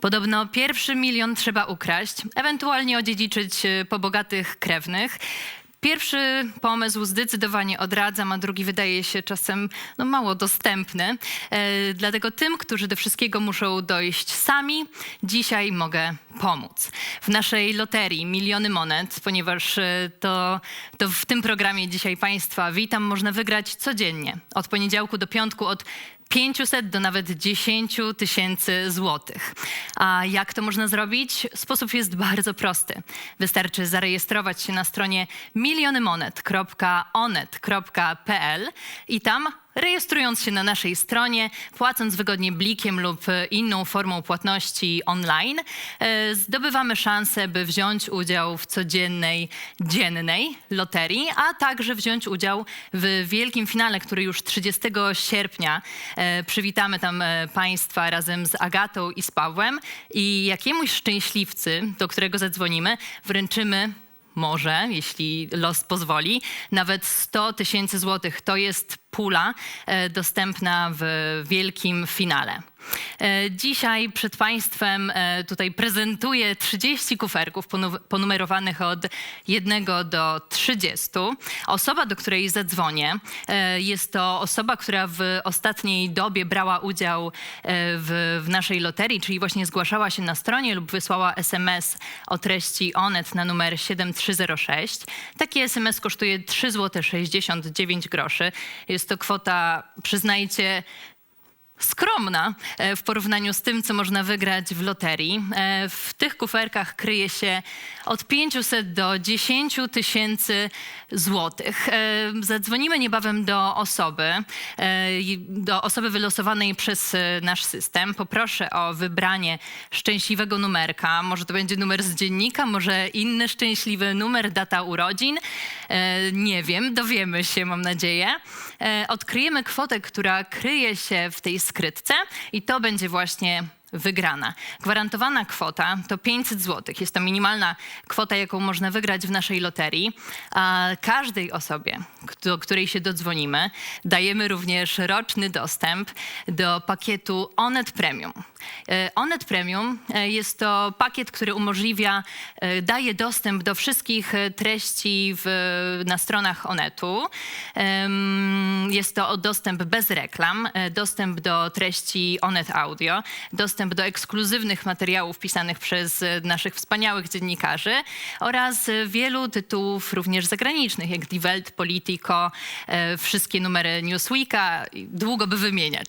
Podobno pierwszy milion trzeba ukraść, ewentualnie odziedziczyć e, po bogatych krewnych. Pierwszy pomysł zdecydowanie odradzam, a drugi wydaje się czasem no, mało dostępny. E, dlatego tym, którzy do wszystkiego muszą dojść sami, dzisiaj mogę pomóc. W naszej loterii Miliony Monet, ponieważ e, to, to w tym programie dzisiaj Państwa witam, można wygrać codziennie, od poniedziałku do piątku, od 500 do nawet 10 tysięcy złotych. A jak to można zrobić? Sposób jest bardzo prosty. Wystarczy zarejestrować się na stronie milionimonet.onet.pl i tam rejestrując się na naszej stronie, płacąc wygodnie blikiem lub e, inną formą płatności online, e, zdobywamy szansę, by wziąć udział w codziennej, dziennej loterii, a także wziąć udział w wielkim finale, który już 30 sierpnia e, przywitamy tam Państwa razem z Agatą i z Pawłem. I jakiemuś szczęśliwcy, do którego zadzwonimy, wręczymy może, jeśli los pozwoli, nawet 100 tysięcy złotych. To jest pula e, dostępna w wielkim finale. E, Dzisiaj przed Państwem e, tutaj prezentuję 30 kuferków ponu- ponumerowanych od 1 do 30. Osoba, do której zadzwonię, e, jest to osoba, która w ostatniej dobie brała udział w, w naszej loterii, czyli właśnie zgłaszała się na stronie lub wysłała SMS o treści ONET na numer 7306. Taki SMS kosztuje 3 zł 69 groszy. Jest to kwota, przyznajcie, skromna e, w porównaniu z tym, co można wygrać w loterii. E, W tych kuferkach kryje się od 500 do 10 tysięcy złotych. E, Zadzwonimy niebawem do osoby, do osoby wylosowanej przez nasz system. Poproszę o wybranie szczęśliwego numerka. Może to będzie numer z dziennika, może inny szczęśliwy numer, data urodzin. Nie wiem, dowiemy się, mam nadzieję. Odkryjemy kwotę, która kryje się w tej skrytce. I to będzie właśnie wygrana. Gwarantowana kwota to 500 zł. Jest to minimalna kwota, jaką można wygrać w naszej loterii. A każdej osobie, do której się dodzwonimy, dajemy również roczny dostęp do pakietu Onet Premium. E, Onet Premium e, jest to pakiet, który umożliwia, e, daje dostęp do wszystkich treści w, na stronach Onetu. Jest to dostęp bez reklam, dostęp do treści Onet Audio, dostęp do ekskluzywnych materiałów pisanych przez e, naszych wspaniałych dziennikarzy oraz e, wielu tytułów również zagranicznych, jak Die Welt, Politico, e, wszystkie numery Newsweeka, długo by wymieniać.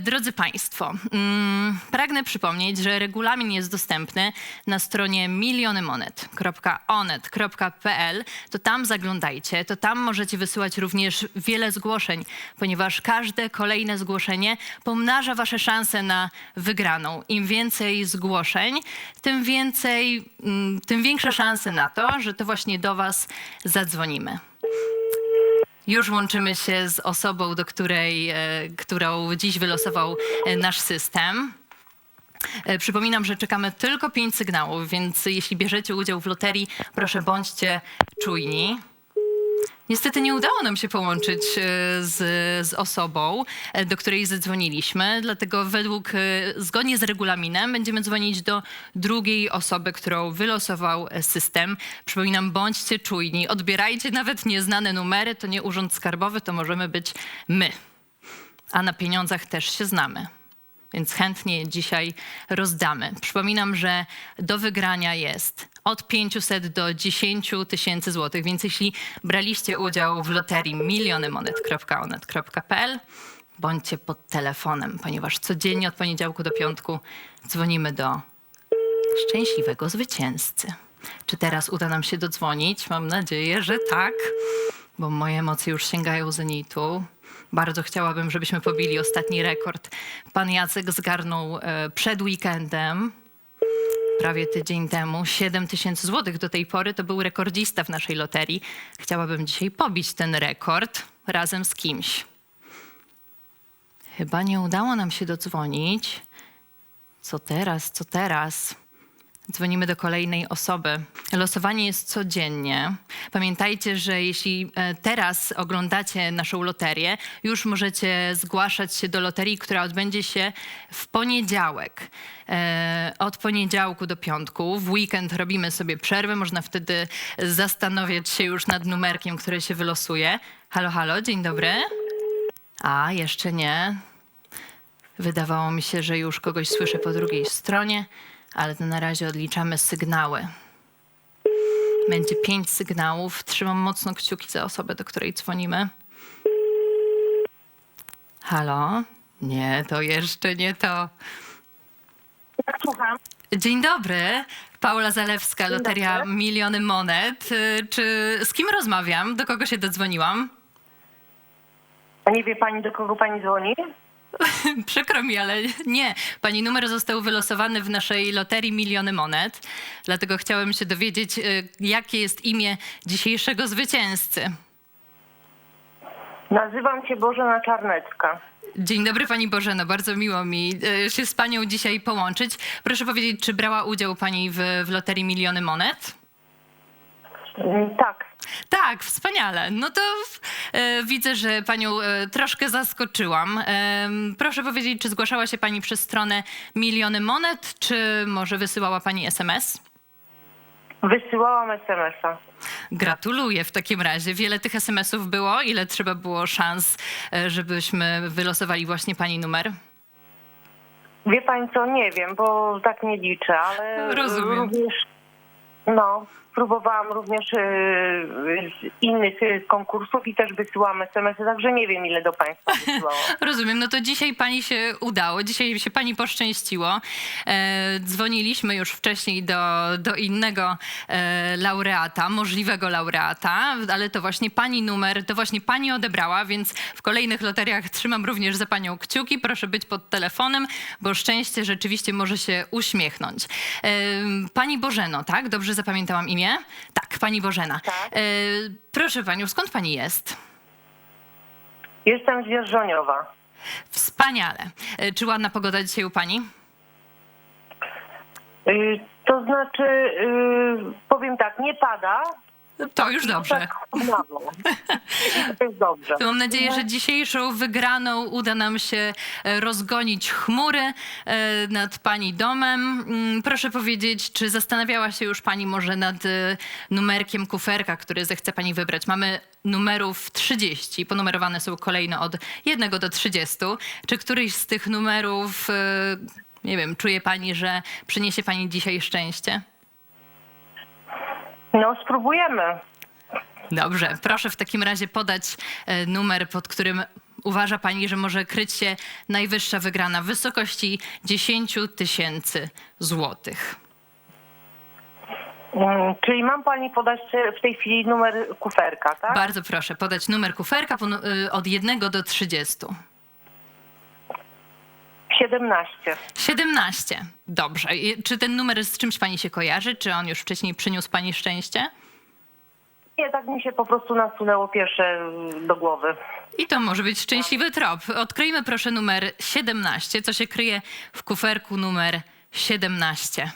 Drodzy Państwo, mm, pragnę przypomnieć, że regulamin jest dostępny na stronie milionimonet.onet.pl. To tam zaglądajcie, to tam możecie wysyłać również wiele zgłoszeń, ponieważ każde kolejne zgłoszenie pomnaża Wasze szanse na wygraną. Im więcej zgłoszeń, tym więcej, mm, tym większe szanse na to, że to właśnie do Was zadzwonimy. Już łączymy się z osobą, do której, e, którą dziś wylosował e, nasz system. E, Przypominam, że czekamy tylko pięć sygnałów, więc jeśli bierzecie udział w loterii, proszę bądźcie czujni. Niestety nie udało nam się połączyć e, z, z osobą, e, do której zadzwoniliśmy, dlatego według, e, zgodnie z regulaminem, będziemy dzwonić do drugiej osoby, którą wylosował system. Przypominam, bądźcie czujni, odbierajcie nawet nieznane numery, to nie urząd skarbowy, to możemy być my. A na pieniądzach też się znamy więc chętnie dzisiaj rozdamy. Przypominam, że do wygrania jest od 500 do 10 tysięcy złotych, więc jeśli braliście udział w loterii milionimonet.onet.pl, bądźcie pod telefonem, ponieważ codziennie od poniedziałku do piątku dzwonimy do szczęśliwego zwycięzcy. Czy teraz uda nam się dodzwonić? Mam nadzieję, że tak, bo moje emocje już sięgają zenitu. Bardzo chciałabym, żebyśmy pobili ostatni rekord. Pan Jacek zgarnął e, przed weekendem, prawie tydzień temu, 7 tysięcy złotych. Do tej pory to był rekordzista w naszej loterii. Chciałabym dzisiaj pobić ten rekord razem z kimś. Chyba nie udało nam się dodzwonić. Co teraz, co teraz? Dzwonimy do kolejnej osoby. Losowanie jest codziennie. Pamiętajcie, że jeśli e, teraz oglądacie naszą loterię, już możecie zgłaszać się do loterii, która odbędzie się w poniedziałek. E, Od poniedziałku do piątku. W weekend robimy sobie przerwę. Można wtedy zastanowić się już nad numerkiem, który się wylosuje. Halo, halo, dzień dobry. A, jeszcze nie. Wydawało mi się, że już kogoś słyszę po drugiej stronie, ale to na razie odliczamy sygnały. Będzie pięć sygnałów. Trzymam mocno kciuki za osobę, do której dzwonimy. Halo? Nie, to jeszcze nie to. Słucham. Dzień dobry. Paula Zalewska, Dzień Loteria dobry. Miliony Monet. Y, Czy z kim rozmawiam? Do kogo się dodzwoniłam? A nie wie pani, do kogo pani dzwoni? Przykro mi, ale nie. Pani numer został wylosowany w naszej loterii Miliony Monet. Dlatego chciałem się dowiedzieć, y, jakie jest imię dzisiejszego zwycięzcy. Nazywam się Bożena Czarnecka. Dzień dobry Pani Bożeno, bardzo miło mi y, się z Panią dzisiaj połączyć. Proszę powiedzieć, czy brała udział Pani w, w loterii Miliony Monet? Mm, Tak. Tak, wspaniale. No to e, widzę, że panią e, troszkę zaskoczyłam. E, proszę powiedzieć, czy zgłaszała się pani przez stronę Miliony Monet, czy może wysyłała pani SMS? Wysyłałam SMS-a. Gratuluję w takim razie. Wiele tych SMS-ów było. Ile trzeba było szans, e, żebyśmy wylosowali właśnie pani numer? Wie pani co, nie wiem, bo tak nie liczę, ale Rozumiem. również, no, próbowałam również e, z innych e, konkursów i też wysyłam SMS-y, także nie wiem, ile do państwa wysyłałam. Rozumiem, no to dzisiaj pani się udało, dzisiaj się pani poszczęściło. E, dzwoniliśmy już wcześniej do, do innego laureata, możliwego laureata, ale to właśnie pani numer, to właśnie pani odebrała, więc w kolejnych loteriach trzymam również za panią kciuki. Proszę być pod telefonem, bo szczęście rzeczywiście może się uśmiechnąć. Pani Bożeno, tak? Dobrze zapamiętałam imię? Tak, pani Bożena. Tak. E, proszę panią, skąd pani jest? Jestem z. Wspaniale. E, Czy ładna pogoda dzisiaj u pani? Y, To znaczy, y, powiem tak, nie pada, To już dobrze. tak. To jest dobrze. To mam nadzieję, że dzisiejszą wygraną uda nam się e, rozgonić chmury e, nad pani domem. Mm, Proszę powiedzieć, czy zastanawiała się już pani może nad e, numerkiem kuferka, który zechce pani wybrać? Mamy numerów 30, ponumerowane są kolejno od 1 do 30. Czy któryś z tych numerów, nie wiem, czuje pani, że przyniesie pani dzisiaj szczęście? No, spróbujemy. Dobrze, proszę w takim razie podać e, numer, pod którym uważa Pani, że może kryć się najwyższa wygrana w wysokości 10 tysięcy złotych. Mm, Czyli mam pani podać e, w tej chwili numer kuferka, tak? Bardzo proszę podać numer kuferka y, od 1 do 30. 17. 17. Dobrze. I Czy ten numer z czymś Pani się kojarzy? Czy on już wcześniej przyniósł Pani szczęście? Nie, tak mi się po prostu nasunęło pierwsze mm, do głowy. I to może być szczęśliwy trop. Odkryjmy proszę numer 17, co się kryje w kuferku numer 17.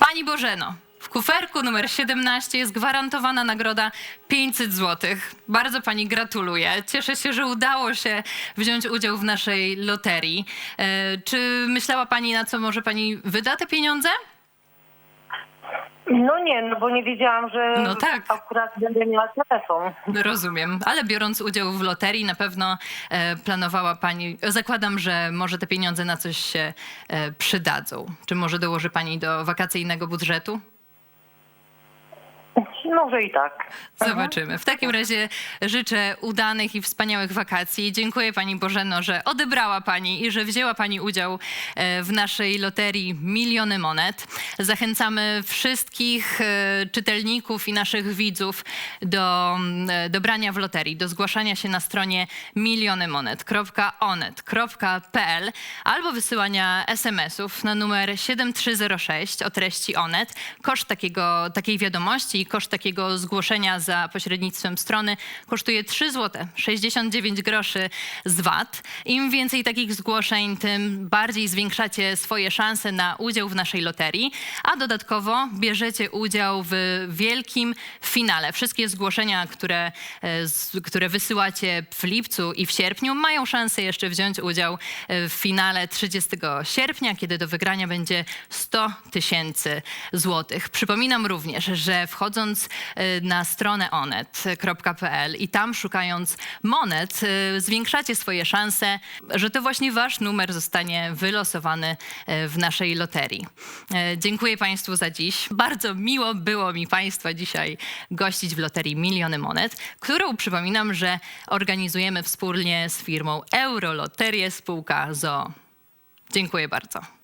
Pani Bożeno, w kuferku numer 17 jest gwarantowana nagroda 500 zł. Bardzo pani gratuluję. Cieszę się, że udało się wziąć udział w naszej loterii. E, Czy myślała pani, na co może pani wyda te pieniądze? No nie, no bo nie wiedziałam, że No tak. akurat będę miała telefon. Rozumiem, ale biorąc udział w loterii, na pewno e, planowała Pani. Zakładam, że może te pieniądze na coś się e, przydadzą. Czy może dołoży Pani do wakacyjnego budżetu? Może i tak. Zobaczymy. W takim razie życzę udanych i wspaniałych wakacji. Dziękuję Pani Bożeno, że odebrała Pani i że wzięła Pani udział e, w naszej loterii Miliony Monet. Zachęcamy wszystkich e, czytelników i naszych widzów do mm, do brania w loterii, do zgłaszania się na stronie milionimonet.onet.pl albo wysyłania SMS-ów na numer 7306 o treści Onet. Koszt takiego, takiej wiadomości i koszt takiej takiego zgłoszenia za pośrednictwem strony kosztuje 3 zł 69 groszy z VAT. Im więcej takich zgłoszeń, tym bardziej zwiększacie swoje szanse na udział w naszej loterii, a dodatkowo bierzecie udział w wielkim finale. Wszystkie zgłoszenia, które, e, które wysyłacie w lipcu i w sierpniu, mają szansę jeszcze wziąć udział e, w finale 30 sierpnia, kiedy do wygrania będzie 100 tysięcy złotych. Przypominam również, że wchodząc na stronę onet.pl i tam szukając monet, e, zwiększacie swoje szanse, że to właśnie wasz numer zostanie wylosowany e, w naszej loterii. Dziękuję Państwu za dziś. Bardzo miło było mi Państwa dzisiaj gościć w loterii Miliony Monet, którą przypominam, że organizujemy wspólnie z firmą Euroloterię spółka ZO. Dziękuję bardzo.